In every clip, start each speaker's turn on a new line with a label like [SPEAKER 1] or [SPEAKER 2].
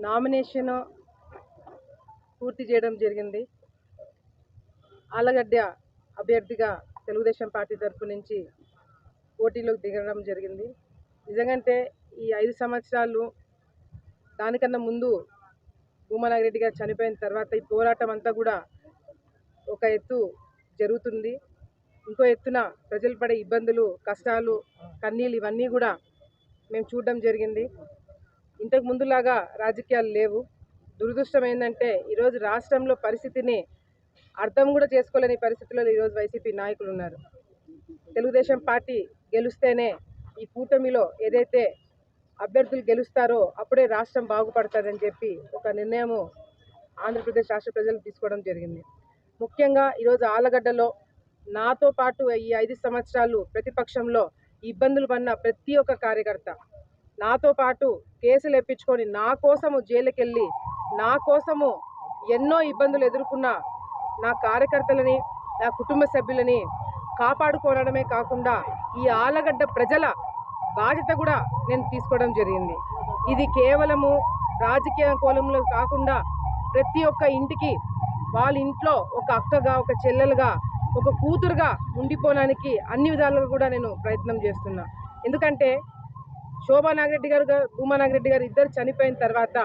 [SPEAKER 1] Nomination పూర్తి చేయడం జరిగింది. ఆలగడ్డ అభ్యర్థిగా తెలుగుదేశం పార్టీ తరఫు నుంచి పోటీలోకి దిగడం జరిగింది. నిజంగంటే ఈ ఐదు సంవత్సరాలు దానికన్నా ముందు భూమనాగిరెడ్డి గారు చనిపోయిన తర్వాత ఈ పోరాటం అంతా కూడా ఒక ఎత్తు జరుగుతుంది. ఇంకో ఎత్తున ప్రజలు పడే ఇబ్బందులు కష్టాలు కన్నీళ్ళు ఇవన్నీ కూడా మేము చూడడం జరిగింది. ఇంతకు ముందులాగా రాజకీయాలు లేవు. దురదృష్టం ఏంటంటే ఈరోజు రాష్ట్రంలో పరిస్థితిని అర్థం కూడా చేసుకోలేని పరిస్థితుల్లో ఈరోజు వైసీపీ నాయకులు ఉన్నారు. తెలుగుదేశం పార్టీ గెలుస్తేనే ఈ కూటమిలో ఏదైతే అభ్యర్థులు గెలుస్తారో అప్పుడే రాష్ట్రం బాగుపడుతుందని చెప్పి ఒక నిర్ణయము ఆంధ్రప్రదేశ్ రాష్ట్ర ప్రజలు తీసుకోవడం జరిగింది. ముఖ్యంగా ఈరోజు ఆలగడ్డలో నాతో పాటు ఈ ఐదు సంవత్సరాలు ప్రతిపక్షంలో ఇబ్బందులు పడిన ప్రతి ఒక్క కార్యకర్త నాతో పాటు కేసులు ఎప్పించుకొని నా కోసము జైలుకెళ్ళి నా కోసము ఎన్నో ఇబ్బందులు ఎదుర్కొన్న నా కార్యకర్తలని నా కుటుంబ సభ్యులని కాపాడుకోవడమే కాకుండా ఈ ఆలగడ్డ ప్రజల బాధ్యత కూడా నేను తీసుకోవడం జరిగింది. ఇది కేవలము రాజకీయ కోలంలో కాకుండా ప్రతి ఒక్క ఇంటికి వాళ్ళ ఇంట్లో ఒక అక్కగా ఒక చెల్లెలుగా ఒక కూతురుగా ఉండిపోవడానికి అన్ని విధాలుగా కూడా నేను ప్రయత్నం చేస్తున్నా. ఎందుకంటే శోభా నాగిరెడ్డి గారు భూమా నాగిరెడ్డి గారు ఇద్దరు చనిపోయిన తర్వాత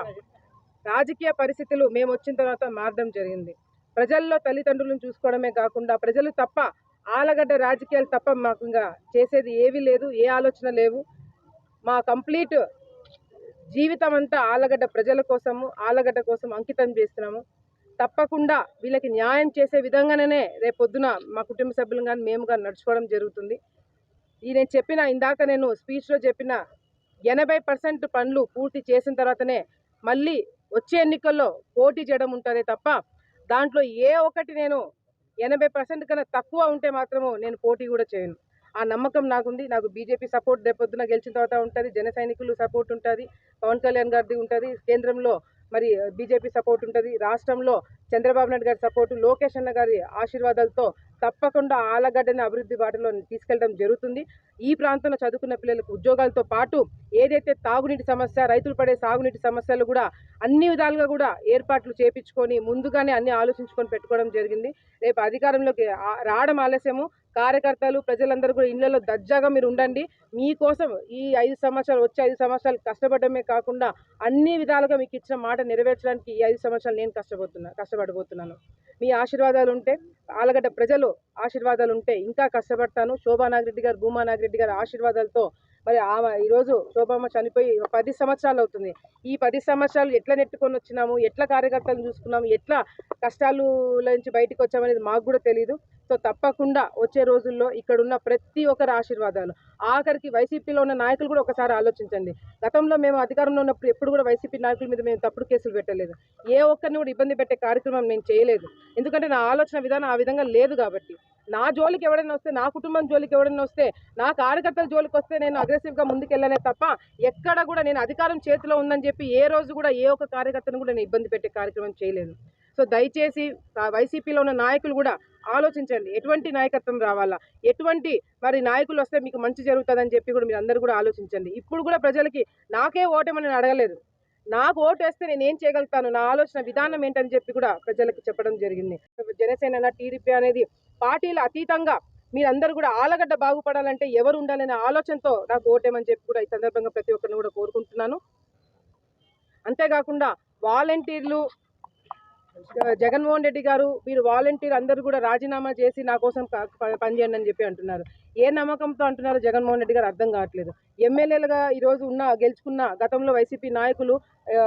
[SPEAKER 1] రాజకీయ పరిస్థితులు మేము వచ్చిన తర్వాత మారడం జరిగింది. ప్రజల్లో తల్లిదండ్రులను చూసుకోవడమే కాకుండా ప్రజలు తప్ప ఆలగడ్డ రాజకీయాలు తప్ప మాకు ఇంకా చేసేది ఏమీ లేదు ఏ ఆలోచన లేవు. మా కంప్లీట్ జీవితం అంతా ఆలగడ్డ ప్రజల కోసము ఆలగడ్డ కోసం అంకితం చేస్తున్నాము. తప్పకుండా వీళ్ళకి న్యాయం చేసే విధంగానే రేపొద్దున మా కుటుంబ సభ్యులు కానీ మేము కానీ నడుచుకోవడం జరుగుతుంది. ఈ నేను చెప్పిన ఇందాక నేను స్పీచ్లో చెప్పిన ఎనభై పర్సెంట్ పనులు పూర్తి చేసిన తర్వాతనే మళ్ళీ వచ్చే ఎన్నికల్లో పోటీ చేయడం ఉంటుంది తప్ప దాంట్లో ఏ ఒక్కటి నేను ఎనభై పర్సెంట్ కన్నా తక్కువ ఉంటే మాత్రము నేను పోటీ కూడా చేయను. ఆ నమ్మకం నాకుంది. నాకు బీజేపీ సపోర్ట్ రేపొద్దున గెలిచిన తర్వాత ఉంటుంది. జన సైనికులు సపోర్ట్ ఉంటుంది. పవన్ కళ్యాణ్ గారిది ఉంటుంది. కేంద్రంలో మరి బీజేపీ సపోర్ట్ ఉంటుంది. రాష్ట్రంలో చంద్రబాబు నాయుడు గారి సపోర్టు లోకేష్ అన్న గారి ఆశీర్వాదాలతో తప్పకుండా ఆలగడ్డని అభివృద్ధి బాటలో తీసుకెళ్ళడం జరుగుతుంది. ఈ ప్రాంతంలో చదువుకున్న పిల్లలకు ఉద్యోగాలతో పాటు ఏదైతే తాగునీటి సమస్య రైతులు పడే సాగునీటి సమస్యలు కూడా అన్ని విధాలుగా కూడా ఏర్పాట్లు చేపించుకొని ముందుగానే అన్ని ఆలోచించుకొని పెట్టుకోవడం జరిగింది. రేపు అధికారంలోకి రావడం ఆలస్యము. కార్యకర్తలు ప్రజలందరూ కూడా ఇళ్ళలో దర్జాగా మీరు ఉండండి. మీకోసం ఈ ఐదు సంవత్సరాలు వచ్చే ఐదు సంవత్సరాలు కష్టపడమే కాకుండా అన్ని విధాలుగా మీకు ఇచ్చిన మాట నెరవేర్చడానికి ఈ ఐదు సంవత్సరాలు నేను కష్టపోతున్నా కష్టపడబోతున్నాను. మీ ఆశీర్వాదాలు ఉంటే ఆలగడ్డ ప్రజలు ఆశీర్వాదాలు ఉంటే ఇంకా కష్టపడతాను. శోభా నాగిరెడ్డి గారు భూమా నాగిరెడ్డి ఆశీర్వాదాలతో మరి ఆమె ఈరోజు శోభమ్మ చనిపోయి పది సంవత్సరాలు అవుతుంది. ఈ పది సంవత్సరాలు ఎట్లా నెట్టుకొని వచ్చినాము? ఎట్లా కార్యకర్తలను చూసుకున్నాము? ఎట్లా కష్టాలు నుంచి బయటకు వచ్చామనేది మాకు కూడా తెలియదు సో తప్పకుండా వచ్చే రోజుల్లో ఇక్కడున్న ప్రతి ఒక్కరి ఆశీర్వాదాలు. ఆఖరికి వైసీపీలో ఉన్న నాయకులు కూడా ఒకసారి ఆలోచించండి. గతంలో మేము అధికారంలో ఉన్నప్పుడు ఎప్పుడు కూడా వైసీపీ నాయకుల మీద మేము తప్పుడు కేసులు పెట్టలేదు. ఏ ఒక్కరిని కూడా ఇబ్బంది పెట్టే కార్యక్రమం నేను చేయలేదు. ఎందుకంటే నా ఆలోచన విధానం ఆ విధంగా లేదు కాబట్టి. నా జోలికి ఎవడైనా వస్తే నా కుటుంబం జోలికి ఎవడైనా వస్తే నా కార్యకర్తల జోలికి వస్తే నేను అగ్రెసివ్గా ముందుకెళ్ళనే తప్ప ఎక్కడ కూడా నేను అధికారం చేతిలో ఉందని చెప్పి ఏ రోజు కూడా ఏ ఒక్క కార్యకర్తను కూడా నేను ఇబ్బంది పెట్టే కార్యక్రమం చేయలేదు. సో దయచేసి వైసీపీలో ఉన్న నాయకులు కూడా ఆలోచించండి. ఎటువంటి నాయకత్వం రావాలా? ఎటువంటి మరి నాయకులు వస్తే మీకు మంచి జరుగుతుందని చెప్పి కూడా మీరు అందరూ కూడా ఆలోచించండి. ఇప్పుడు కూడా ప్రజలకి నాకే ఓటమని నేను అడగలేదు. నాకు ఓటు వేస్తే నేను ఏం చేయగలుగుతాను? నా ఆలోచన విధానం ఏంటని చెప్పి కూడా ప్రజలకు చెప్పడం జరిగింది. జనసేన టీడీపీ అనేది పార్టీల అతీతంగా మీరందరూ కూడా ఆలగడ్డ బాగుపడాలంటే ఎవరు ఉండాలనే ఆలోచనతో నాకు ఓటేమని చెప్పి కూడా ఈ సందర్భంగా ప్రతి ఒక్కరిని కూడా కోరుకుంటున్నాను. అంతేకాకుండా వాలంటీర్లు జగన్మోహన్ రెడ్డి గారు మీరు వాలంటీర్ అందరూ కూడా రాజీనామా చేసి నా కోసం ప- పనిచేయండి అని చెప్పి అంటున్నారు. ఏ నమ్మకంతో అంటున్నారో జగన్మోహన్ రెడ్డి గారు అర్థం కావట్లేదు. ఎమ్మెల్యేలుగా ఈరోజు ఉన్న గెలుచుకున్న గతంలో వైసీపీ నాయకులు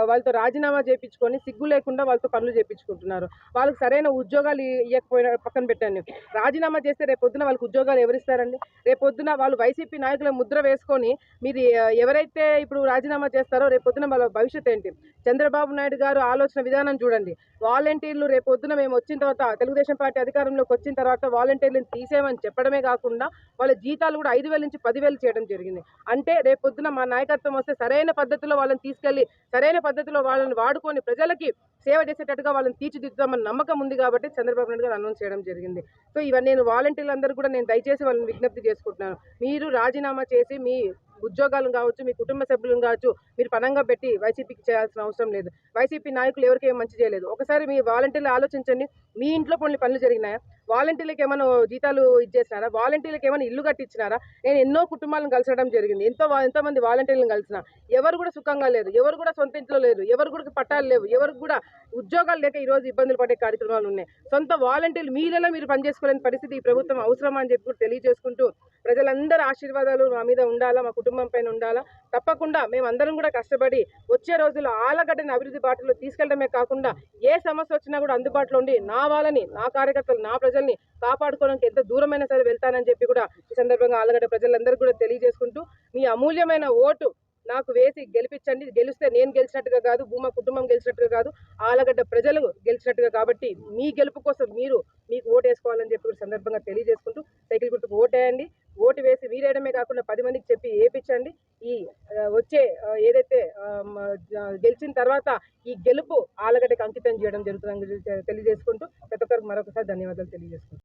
[SPEAKER 1] వాళ్ళతో రాజీనామా చేయించుకొని సిగ్గు లేకుండా వాళ్ళతో పనులు చేయించుకుంటున్నారు వాళ్ళకి సరైన ఉద్యోగాలు ఇవ్వకపోయిన ఇవ్వకపోయినా పక్కన పెట్టాను రాజీనామా చేస్తే రేపొద్దున వాళ్ళకి ఉద్యోగాలు ఎవరిస్తారండి? రేపొద్దున వాళ్ళు వైసీపీ నాయకుల ముద్ర వేసుకొని మీరు ఎవరైతే ఇప్పుడు రాజీనామా చేస్తారో రేపొద్దున వాళ్ళ భవిష్యత్ ఏంటి? చంద్రబాబు నాయుడు గారు ఆలోచన విధానం చూడండి. వాలంటీర్లు రేపొద్దున మేము వచ్చిన తర్వాత తెలుగుదేశం పార్టీ అధికారంలోకి వచ్చిన తర్వాత వాలంటీర్లను తీసేయమని చెప్పడమే కాకుండా వాళ్ళ జీతాలు కూడా ఐదు వేల నుంచి పదివేలు చేయడం జరిగింది. అంటే రేపొద్దున మా నాయకత్వం వస్తే సరైన పద్ధతిలో వాళ్ళని తీసుకెళ్ళి సరైన పద్ధతిలో వాళ్ళని వాడుకొని ప్రజలకి సేవ చేసేటట్టుగా వాళ్ళని తీర్చిదిద్దామని నమ్మకం ఉంది కాబట్టి చంద్రబాబు నాయుడు గారు అనౌన్స్ చేయడం జరిగింది. సో ఇవన్నీ నేను వాలంటీర్లు అందరూ కూడా నేను దయచేసి వాళ్ళని విజ్ఞప్తి చేసుకుంటున్నాను. మీరు రాజీనామా చేసి మీ ఉద్యోగాలను కావచ్చు మీ కుటుంబ సభ్యులను కావచ్చు మీరు పనంగా పెట్టి వైసీపీకి చేయాల్సిన అవసరం లేదు. వైసీపీ నాయకులు ఎవరికి ఏం మంచి చేయలేదు. ఒకసారి మీ వాలంటీర్లు ఆలోచించండి. మీ ఇంట్లో కొన్ని పనులు జరిగినాయా? వాలంటీర్లకు ఏమైనా జీతాలు ఇచ్చేసినారా? వాలంటీర్లకు ఏమైనా ఇల్లు కట్టించినారా? నేను ఎన్నో కుటుంబాలను కలిసడం జరిగింది. ఎంతో ఎంతోమంది వాలంటీర్లను కలిసిన. ఎవరు కూడా సుఖంగా లేరు ఎవరు కూడా సొంత ఇంట్లో లేరు. ఎవరు కూడా పట్టాలు లేవు. ఎవరు కూడా ఉద్యోగాలు లేక ఈరోజు ఇబ్బందులు పడే కార్యక్రమాలు ఉన్నాయి. సొంత వాలంటీర్లు మీలలో మీరు పనిచేసుకోలేని పరిస్థితి ఈ ప్రభుత్వం అవసరమా అని చెప్పి కూడా తెలియజేసుకుంటూ ప్రజలందరూ ఆశీర్వాదాలు మా మీద ఉండాలా? మా కుటుంబం పైన ఉండాలా? తప్పకుండా మేమందరం కూడా కష్టపడి వచ్చే రోజుల్లో ఆలగడ్డని అభివృద్ధి బాటలో తీసుకెళ్ళడమే కాకుండా ఏ సమస్య వచ్చినా కూడా అందుబాటులో ఉండి నా వాళ్ళని నా కార్యకర్తలు నా ప్రజల్ని కాపాడుకోవడానికి ఎంత దూరమైనా సరే వెళ్తానని చెప్పి కూడా ఈ సందర్భంగా ఆలగడ్డ ప్రజలందరూ కూడా తెలియజేసుకుంటూ మీ అమూల్యమైన ఓటు నాకు వేసి గెలిపించండి. గెలిస్తే నేను గెలిచినట్టుగా కాదు భూమా కుటుంబం గెలిచినట్టుగా కాదు ఆలగడ్డ ప్రజలు గెలిచినట్టుగా కాబట్టి మీ గెలుపు కోసం మీరు మీకు ఓటు వేసుకోవాలని చెప్పి సందర్భంగా తెలియజేసుకుంటూ సైకిల్ గుర్తుకు ఓటేయండి. ఓటు వేసి వీరేయడమే కాకుండా పది మందికి చెప్పి ఏపించండి. ఈ వచ్చే ఏదైతే గెలిచిన తర్వాత ఈ గెలుపు ఆలగడ్డకి అంకితం చేయడం జరుగుతుందని తెలియజేసుకుంటూ ప్రతి ఒక్కరికి మరొకసారి ధన్యవాదాలు తెలియజేసుకుంటాం